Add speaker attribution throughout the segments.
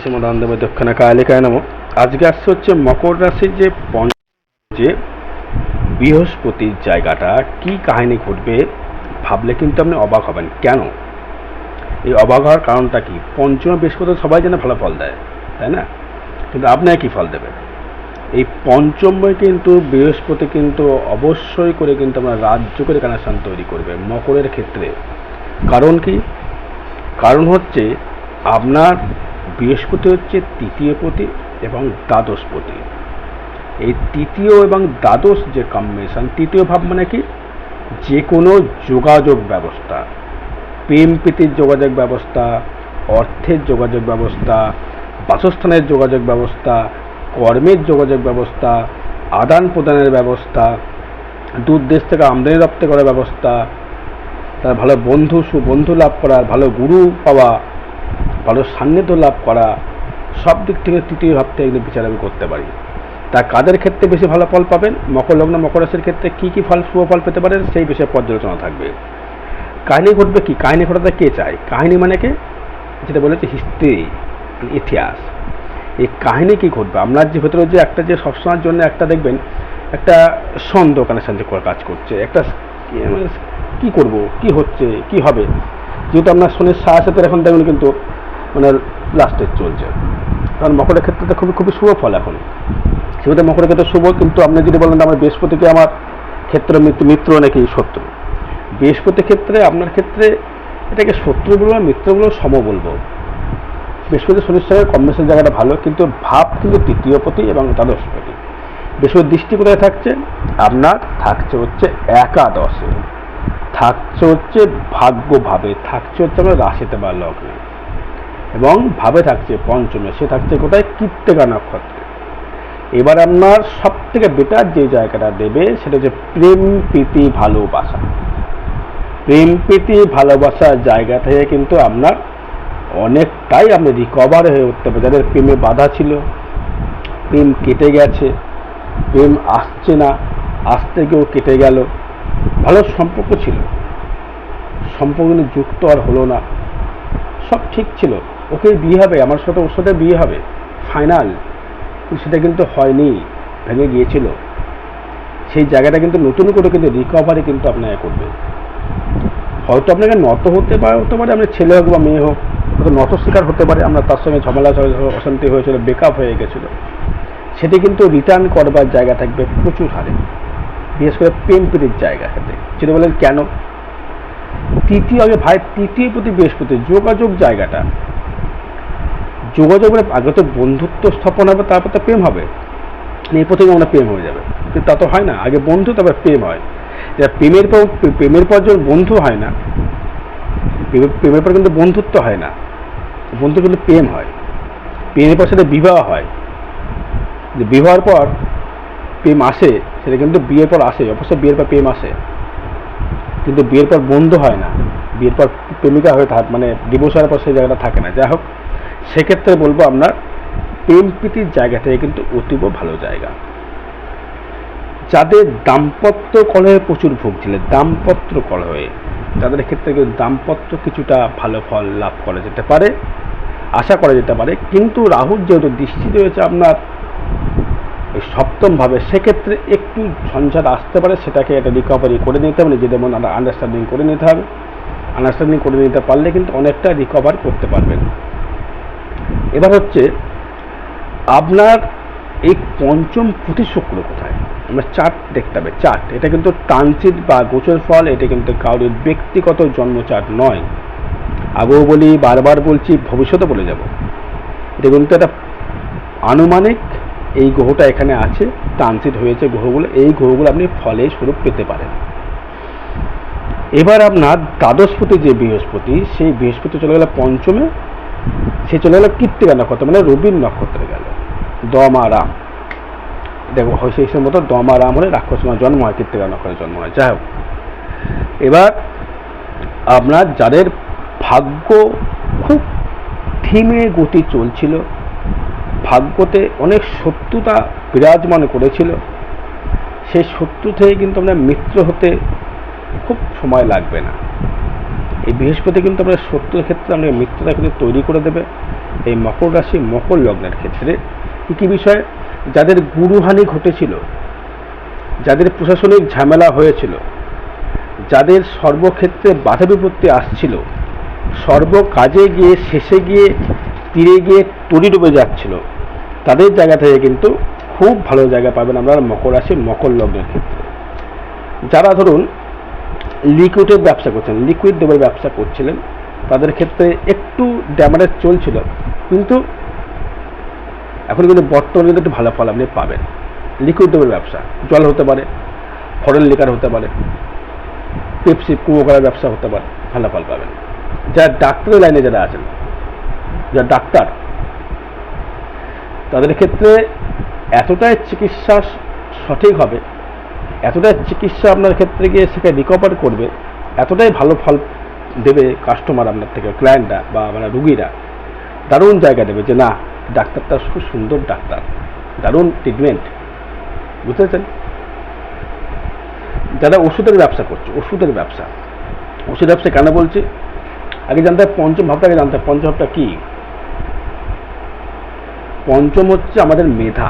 Speaker 1: শ্রীমদানদেব দক্ষিণা কালিকায় নাম। আজকে আসছে হচ্ছে মকর রাশির যে পঞ্চ বৃহস্পতির জায়গাটা, কি কাহিনী ঘটবে ভাবলে কিন্তু আপনি অবাক হবেন। কেন? এই অবাক হওয়ার কারণটা কি? পঞ্চম বৃহস্পতি সবাই যেন ভালো ফল দেয়, তাই না? কিন্তু আপনাকে কি ফল দেবে এই পঞ্চমে কিন্তু বৃহস্পতি কিন্তু অবশ্যই করে কিন্তু আমরা রাজ্য করে কানেকশান তৈরি করবে মকরের ক্ষেত্রে। কারণ কি? কারণ হচ্ছে আপনার বৃহস্পতি হচ্ছে তৃতীয় পতি এবং দ্বাদশ পতি। এই তৃতীয় এবং দ্বাদশ যে কম্বিনেশন তৃতীয় ভাব মানে কি? যে কোনো যোগাযোগ ব্যবস্থা, প্রেম, প্রীতির যোগাযোগ ব্যবস্থা, অর্থের যোগাযোগ ব্যবস্থা, বাসস্থানের যোগাযোগ ব্যবস্থা, কর্মের যোগাযোগ ব্যবস্থা, আদান প্রদানের ব্যবস্থা দূর দেশ থেকে আমদানি রপ্তানি করার ব্যবস্থা, তার ভালো বন্ধু, সুবন্ধু লাভ করা ভালো গুরু পাওয়া ভালো সান্নিধ্য লাভ করা সব দিক থেকে তৃতীয় ভাব থেকে বিচার আমি করতে পারি। তা কাদের ক্ষেত্রে বেশি ভালো ফল পাবেন? মকর লগ্ন, মকর রাশির ক্ষেত্রে কী কী ফল, শুভ ফল পেতে পারেন? সেই বিষয়ে পর্যালোচনা থাকবে। কাহিনী ঘটবে কি? কাহিনী ঘটাতে কে চায়? কাহিনী মানে কে? যেটা বলেছে হিস্ট্রি, ইতিহাস। এই কাহিনী কি ঘটবে? আপনার যে ভেতরে যে একটা যে সবসময়ের জন্য একটা দেখবেন, একটা সন্দেহ কানেকশন যে কাজ করছে। একটা কি- মানে করব? কি হচ্ছে? কি হবে? যেহেতু আপনার শনির সাথে এখন দেখুন কিন্তু মানে লাস্টে চলছে। কারণ মকরের ক্ষেত্রে তো খুবই খুবই শুভ ফল এখন। সেহেতু মকরের ক্ষেত্রে শুভ, কিন্তু আপনি যদি বলেন আমার বৃহস্পতিকে আমার ক্ষেত্র মিত্র মিত্র নাকি শত্রু? বৃহস্পতির ক্ষেত্রে, আপনার ক্ষেত্রে এটাকে শত্রু বলব আর মিত্র বলব, সম বলব। বৃহস্পতি শনির সঙ্গে কম্বিনেশন জায়গাটা ভালো, কিন্তু ভাব কিন্তু তৃতীয় পতি এবং দ্বাদশ পতি। বৃহস্পতির দৃষ্টি কোথায় থাকছে? আপনার থাকছে হচ্ছে একাদশে। থাকছে হচ্ছে ভাগ্যভাবে, থাকছে হচ্ছে আপনার রাশিতে বা লগ্নে। এবং ভাবে থাকছে, পঞ্চমে, সে থাকছে কোথায়? কীর্তিকা নক্ষত্রে। এবার আপনার সব থেকে বেটার যে জায়গাটা দেবে, সেটা হচ্ছে প্রেম, প্রীতি, ভালোবাসা। প্রেম, প্রীতি, ভালোবাসার জায়গা থেকে কিন্তু আপনার অনেকটাই আপনি রিকভার হয়ে উঠতে পারে যাদের প্রেমে বাধা ছিল, প্রেম কেটে গেছে, প্রেম আসছে না, আসতে গিয়েও কেটে গেল, ভালো সম্পর্ক ছিল। সম্পর্ক যুক্ত আর হলো না। সব ঠিক ছিল। ওকে বিয়ে হবে, আমার সাথে ওর সাথে বিয়ে হবে। ফাইনাল সেটা কিন্তু হয়নি, ভেঙে গিয়েছিল। সেই জায়গাটা কিন্তু নতুন করে কিন্তু রিকভারি কিন্তু আপনাকে করবে হয়তো আপনাকে নত হতে পারে হতে পারে আপনার ছেলে হোক বা মেয়ে হোক, হয়তো নত শিকার হতে পারে আমরা তার সঙ্গে ঝামেলা অশান্তি হয়েছিল বেকআপ হয়ে গেছিল। সেটি কিন্তু রিটার্ন করবার জায়গা থাকবে প্রচুর হারে। বিশেষ করে প্রেম জায়গা ক্ষেত্রে যেটা বলেন কেন? তৃতীয় আগে ভাই, তৃতীয় প্রতি বৃহস্পতি, যোগাযোগ জায়গাটা যোগাযোগ মানে আগে তো বন্ধুত্ব স্থাপন হবে, তারপর তো প্রেম হবে। এই প্রথমে আমরা প্রেম হয়ে যাবে। কিন্তু তা তো হয় না। আগে বন্ধু, তারপর প্রেম হয়। যা প্রেমের পর প্রেমের পর যখন বন্ধু হয় না প্রেমের- পর কিন্তু বন্ধুত্ব হয় না। বন্ধু কিন্তু প্রেম হয়। প্রেমের পর সেটা বিবাহ হয়। যে বিবাহের পর প্রেম আসে, সেটা কিন্তু বিয়ের পর আসে। অবশ্য বিয়ের পর প্রেম আসে। কিন্তু বিয়ের পর বন্ধু হয় না। বিয়ের পর প্রেমিকা হয়ে থাক মানে ডিভোর্স হওয়ার পর সেই জায়গাটা থাকে না। যাই হোক সেক্ষেত্রে বলব আপনার এমপিটির জায়গা থেকে কিন্তু অতীব ভালো জায়গা। যাদের দাম্পত্য কলহে প্রচুর ভুগছিলেন দাম্পত্য কলহে, তাদের ক্ষেত্রে কিন্তু দাম্পত্য কিছুটা ভালো ফল লাভ করা যেতে পারে, আশা করা যেতে পারে। কিন্তু রাহুর যেহেতু দৃষ্টি রয়েছে আপনার সপ্তমভাবে, সেক্ষেত্রে একটু ঝঞ্ঝাট আসতে পারে, সেটাকে একটা রিকভারি করে নিতে হবে, নিজেদের মনে আন্ডারস্ট্যান্ডিং করে নিতে হবে। আন্ডারস্ট্যান্ডিং করে নিতে পারলে কিন্তু অনেকটা রিকভার করতে পারবেন। এবার হচ্ছে, আপনার এই পঞ্চম পুঁথি শুক্র কোথায়? আমরা চার্ট দেখতে হবে চার্ট এটা কিন্তু ট্রানজিট বা গোচর ফল, এটা কিন্তু কারোর ব্যক্তিগত জন্ম চার্ট নয়। আগেও বলি, বারবার বলছি, ভবিষ্যতে বলে যাব। এটা কিন্তু একটা আনুমানিক এই গ্রহটা এখানে আছে, ট্রানজিট হয়েছে গ্রহগুলো, এই গ্রহগুলো আপনি ফলে স্বরূপ পেতে পারেন। এবার আপনার দ্বাদশপতি যে বৃহস্পতি, সেই বৃহস্পতি চলে গেল পঞ্চমে। সে চলে গেল কৃত্তিকা নক্ষত্র মানে রবির নক্ষত্রে গেল। দমা রাম দেখো সেই মতো দমা রাম হলে রাক্ষসময় জন্ম হয়, কৃত্তিকা নক্ষত্রে জন্ম হয়। যাই হোক, এবার আপনার যাদের ভাগ্য খুব ধীমে গতি চলছিল, ভাগ্যতে অনেক শত্রুতা বিরাজমান করেছিল, সেই শত্রু থেকে কিন্তু আমরা মিত্র হতে খুব সময় লাগবে না। এই বৃহস্পতি কিন্তু আমরা শত্রুর ক্ষেত্রে আমরা মিত্রতা কিন্তু তৈরি করে দেবে। এই মকর রাশি মকর লগ্নের ক্ষেত্রে। কী কী বিষয়? যাদের গুরুহানি ঘটেছিল, যাদের প্রশাসনিক ঝামেলা হয়েছিল, যাদের সর্বক্ষেত্রে বাধা বিপত্তি আসছিল, সর্ব কাজে গিয়ে, শেষে গিয়ে, তীরে গিয়ে তরি ডুবে যাচ্ছিল, তাদের জায়গা থেকে কিন্তু খুব ভালো জায়গা পাবেন আমরা মকর রাশি মকর লগ্নের ক্ষেত্রে। যারা ধরুন লিকুইডের ব্যবসা করছেন লিকুইড দেবের ব্যবসা করছিলেন। তাদের ক্ষেত্রে একটু ড্যামারেজ চলছিল, কিন্তু এখন কিন্তু বর্তমানে কিন্তু একটু ভালো ফল আপনি পাবেন। লিকুইড দেবের ব্যবসা, জল হতে পারে ফরেন লিকার হতে পারে পেপসি কুয়ো করার ব্যবসা হতে পারে, ভালো ফল পাবেন। যারা ডাক্তারের লাইনে যারা আছেন, যারা ডাক্তার, তাদের ক্ষেত্রে এতটাই চিকিৎসা সঠিক হবে এতটাই চিকিৎসা আপনার ক্ষেত্রে গিয়ে সেটা রিকভার করবে, এতটাই ভালো ফল দেবে কাস্টমার আপনার থেকে ক্লায়েন্টরা বা মানে রুগীরা, দারুণ জায়গা দেবে যে না, ডাক্তারটা খুব সুন্দর ডাক্তার, দারুণ ট্রিটমেন্ট বুঝতে যারা ওষুধের ব্যবসা করছে, ওষুধের ব্যবসা ওষুধ ব্যবসা কেন বলছি? আগে জানতে হবে পঞ্চম ভাবটাকে জানতে হবে পঞ্চম ভাবটা কী? পঞ্চম হচ্ছে আমাদের মেধা।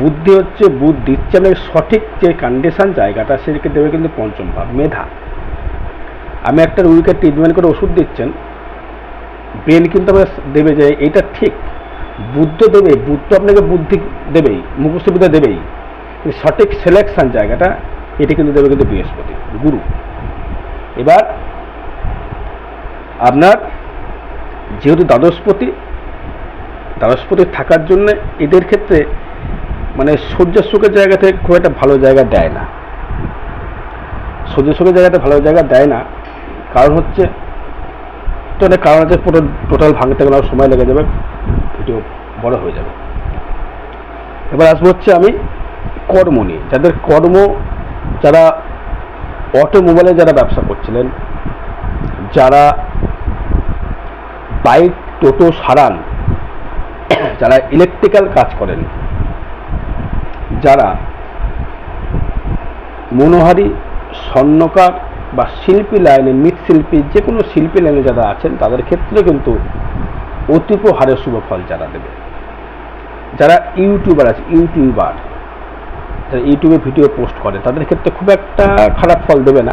Speaker 1: বুদ্ধি হচ্ছে বুদ্ধি আমাদের সঠিক যে কন্ডিশন জায়গাটা, সেটাকে দেবে কিন্তু পঞ্চম ভাব, মেধা। আমি একটা রুগীকে ট্রিটমেন্ট করে ওষুধ দিচ্ছেন ব্রেন কিন্তু আমাকে দেবে যে এটা ঠিক। বুদ্ধ দেবে বুদ্ধ আপনাকে বুদ্ধি দেবেই মুখস্থবিদ্যা দেবেই। সঠিক সিলেকশন জায়গাটা, এটা কিন্তু দেবে কিন্তু বৃহস্পতি, গুরু। এবার, আপনার যেহেতু দ্বাদশপতি দ্বাদশপতি থাকার জন্য এদের ক্ষেত্রে মানে সূর্য সুখের জায়গা থেকে খুব একটা ভালো জায়গা দেয় না। সূর্য সুখের জায়গাতে ভালো জায়গা দেয় না। কারণ হচ্ছে, তো অনেক কারণ আছে পুরো টোটাল ভাঙতে গেলে সময় লেগে যাবে ভিডিও বড় হয়ে যাবে। এবার আসব হচ্ছে আমি কর্ম নিয়ে। যাদের কর্ম, যারা অটোমোবাইলে যারা ব্যবসা করছিলেন, যারা বাইক টোটো, সারান, যারা ইলেকট্রিক্যাল কাজ করেন যারা মনোহারি, স্বর্ণকার বা শিল্পী লাইনে মৃৎশিল্পী, যে কোনো শিল্পী লাইনে যারা আছেন, তাদের ক্ষেত্রে কিন্তু অতীব হারে শুভ ফল যারা দেবে। যারা ইউটিউবার আছে, ইউটিউবার, যারা ইউটিউবে ভিডিও পোস্ট করে, তাদের ক্ষেত্রে খুব একটা খারাপ ফল দেবে না,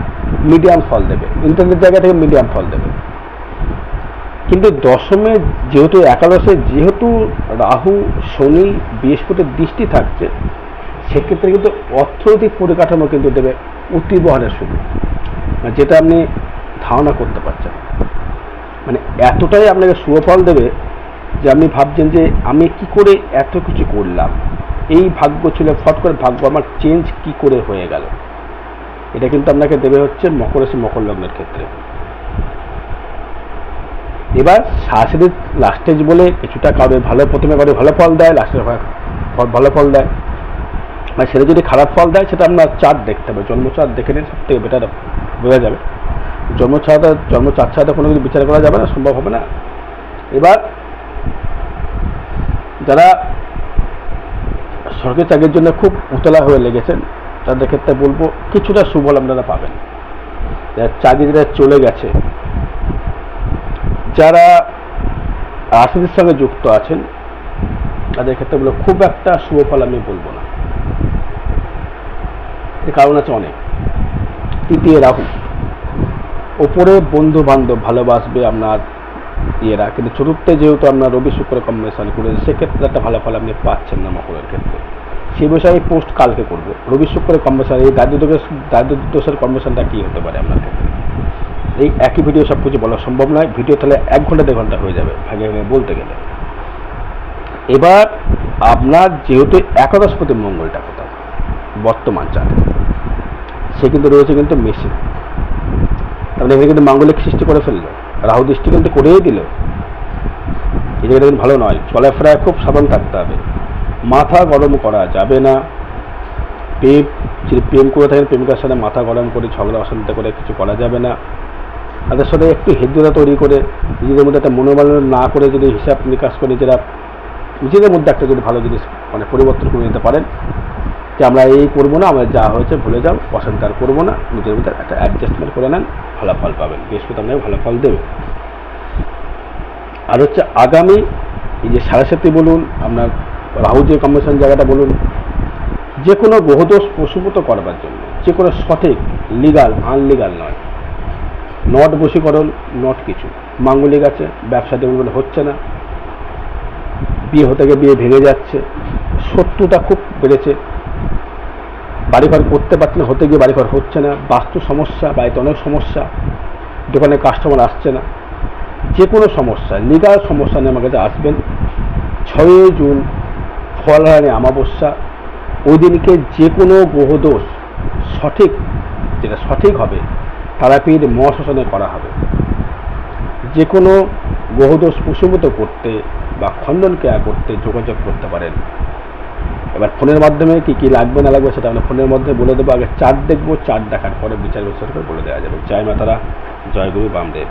Speaker 1: মিডিয়াম ফল দেবে। ইন্টারনেট জায়গা থেকে মিডিয়াম ফল দেবে। কিন্তু দশমে যেহেতু একাদশে যেহেতু রাহু, শনি, বৃহস্পতির দৃষ্টি থাকছে সেক্ষেত্রে কিন্তু অর্থনৈতিক পরিকাঠামো কিন্তু দেবে অতীব হারে শুরু মানে যেটা আপনি ধারণা করতে পারছেন। মানে এতটাই আপনাকে সুফল দেবে যে আপনি ভাবছেন যে আমি কি করে এত কিছু করলাম? এই ভাগ্য ছিল, ফট করে ভাগ্য আমার চেঞ্জ কি করে হয়ে গেল? এটা কিন্তু আপনাকে দেবে হচ্ছে মকর রাশি, মকর লগ্নের ক্ষেত্রে। এবার শাশুড়ির লাস্টেজ বলে কিছুটা কারোর ভালো, প্রথমে কারোর ভালো ফল দেয় লাস্টের ভালো ফল দেয়। মানে সেটা যদি খারাপ ফল দেয়, সেটা আপনার চার্ট দেখতে হবে। জন্ম চার্ট দেখে নিন, সব থেকে বেটার বোঝা যাবে। জন্ম ছাড়া জন্ম চার ছাড়া কোনো কিছু বিচার করা যাবে না, সম্ভব হবে না। এবার, যারা সরকারি চাকরির জন্য খুব উতলা হয়ে লেগেছেন, তাদের ক্ষেত্রে বলব, কিছুটা সুফল আপনারা পাবেন। যারা চাকরিটা চলে গেছে, যারা রাজনীতির সঙ্গে যুক্ত আছেন, তাদের ক্ষেত্রে বলব, খুব একটা শুভ ফল আমি বলব না। কারণ আছে অনেক। তৃতীয় রাহু ওপরে বন্ধু বান্ধব ভালোবাসবে আপনার ইয়েরা, কিন্তু চতুর্থে যেহেতু আপনার রবি শুক্র কম্বিনেশন করে সেক্ষেত্রে একটা ভালো ফল আপনি পাচ্ছেন না মকরের ক্ষেত্রে। সে বিষয়ে পোস্ট কালকে করব। রবি শুক্রের কম্বিনেশন, এই দারিদ্র দারিদ্র দোষের কম্বিনেশনটা কী হতে পারে আপনার ক্ষেত্রে? এই একই ভিডিও সব কিছু বলা সম্ভব নয়। ভিডিও তাহলে এক ঘণ্টা, দেড় ঘণ্টা হয়ে যাবে, ভাগে ভাগে বলতে গেলে। এবার আপনার যেহেতু একাদশপতি মঙ্গলটা কোথাও? বর্তমান চাঁদ। সে কিন্তু রয়েছে কিন্তু মেশিন। তাহলে এখানে কিন্তু মাঙ্গলিক সৃষ্টি করে ফেলল। রাহু দৃষ্টি কিন্তু করেই দিল। এই জায়গাটা কিন্তু ভালো নয়। চলাফেরায় খুব সাবধান থাকতে হবে। মাথা গরম করা যাবে না। প্রেম, যদি প্রেম করে থাকেন, প্রেমিকার সাথে মাথা গরম করে, ঝগড়া অশান্তি করে কিছু করা যাবে না। তাদের সাথে একটু হেদ্যতা তৈরি করে, নিজেদের মধ্যে একটা মনোমালিন্য না করে যদি হিসাব নিকাশ করে নিজেরা, নিজেদের মধ্যে একটা যদি ভালো জিনিস মানে পরিবর্তন করে নিতে পারেন যে আমরা এই করব না, আমরা যা হয়েছে ভুলে যাও আর করব না, নিজের মধ্যে একটা অ্যাডজাস্টমেন্ট করে নেন ভালো ফল পাবেন। বৃহস্পতি আপনাকে ভালো ফল দেবে। আর হচ্ছে আগামী এই যে সারাসাতি বলুন আপনার রাহু যে কম্বিনেশন জায়গাটা বলুন, যে কোনো গ্রহদোষ প্রসূত করবার জন্য, যে কোনো সঠিক লিগাল আনলিগাল নয়। নট বশীকরণ নট কিছু। মাঙ্গলিক আছে, ব্যবসা যেমন হচ্ছে না, বিয়ে হতে গিয়ে বিয়ে ভেঙে যাচ্ছে শত্রুতা খুব বেড়েছে। বাড়িঘর করতে পারছে না, হতে গিয়ে বাড়িঘর হচ্ছে না, বাস্তু সমস্যা, বাড়িতে অনেক সমস্যা, দোকানে কাস্টমার আসছে না। যে কোনো সমস্যা লিগাল সমস্যা নিয়ে আমার কাছে আসবেন। ছয়ই জুন, ফলহানি অমাবস্যা, ওই দিনকে যে কোনো গ্রহদোষ সঠিক, যেটা সঠিক হবে, তারাপীঠ মহাশ্মশানে করা হবে। যে কোনো গ্রহদোষ প্রশমিত করতে বা খণ্ডন ক্রিয়া করতে যোগাযোগ করতে পারেন। এবার ফোনের মাধ্যমে কি কি লাগবে না লাগবে সেটা আমরা ফোনের মধ্যে বলে দেবো। আগে চার্ট দেখব, চার্ট দেখার পরে বিচার বিশ্লেষণ করে বলে দেওয়া যাবে। জয় মাতারা, জয় গুরু, বামদেব।